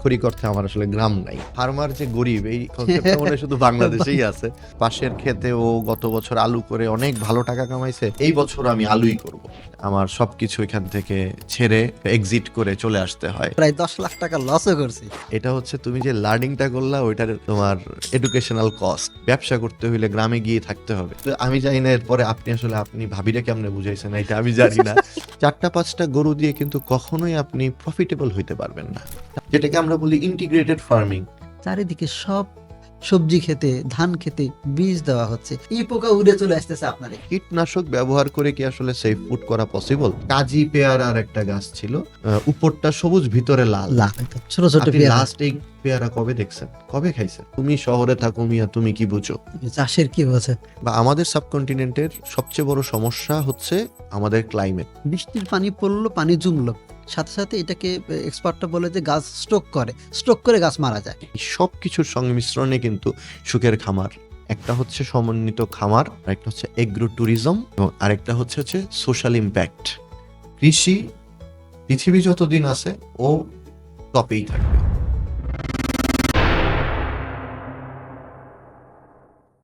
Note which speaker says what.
Speaker 1: আক্ষরিক অর্থে আমার আসলে গ্রাম নাই। ফার্মার যে গরিব এই কনসেপ্টটা মনে শুধু বাংলাদেশেই আছে। পাশের ক্ষেতে ও গত বছর আলু করে অনেক ভালো টাকা কামাইছে এই বছর আমি আলুই করব। আমার সবকিছু এখান থেকে ছেড়ে এক্সিট করে চলে আসতে হয়।
Speaker 2: প্রায় দশ লাখ টাকা লসও করছি।
Speaker 1: এটা হচ্ছে তুমি যে লার্নিংটা করলা ওইটার তোমার এডুকেশনাল কস্ট ব্যবসা করতে হইলে গ্রামে গিয়ে থাকতে হবে। তো আমি জানি না এরপরে আপনি আসলে আপনি ভাবিটা কেমনে বুঝাইছেন এটা আমি জানি না। চারটা, পাঁচটা গরু দিয়ে কিন্তু কখনোই আপনি প্রফিটেবল হইতে পারবেন না। যেটাকে আমরা বলি ইন্টিগ্রেটেড ফার্মিং
Speaker 2: চারিদিকে সব সবজি খেতে ধান খেতে বীজ দেওয়া হচ্ছে। এই পোকা উড়ে চলে আসতেছে আপনার
Speaker 1: কীটনাশক ব্যবহার করে কি আসলে সেফ ফুড করা পসিবল কাজী পেয়ারার একটা গাছ ছিল উপরটা সবুজ ভিতরে লাল।
Speaker 2: লাভ ছোট ছোট পেয়ারা।
Speaker 1: লাস্ট এই পেয়ারা কবে দেখছেন? কবে খাইছেন? তুমি শহরে থাকো মিয়া তুমি কি বুঝো?
Speaker 2: চাষের কি হচ্ছে
Speaker 1: বা আমাদের সাবকন্টিনেন্টের সবচেয়ে বড় সমস্যা হচ্ছে আমাদের ক্লাইমেট
Speaker 2: বৃষ্টির পানি পড়ল পানি জমলো। সাথে সাথে এটাকে এক্সপার্টটা বলে যে গাছ স্ট্রোক করে স্ট্রোক করে গাছ মারা যায়।
Speaker 1: সব কিছুর সংমিশ্রণে কিন্তু সুখের খামার। একটা হচ্ছে সমন্বিত খামার, আরেকটা হচ্ছে এগ্রো ট্যুরিজম এবং আরেকটা হচ্ছে হচ্ছে সোশ্যাল ইম্প্যাক্ট কৃষি, পৃথিবী যতদিন আছে, ও টপেই থাকবে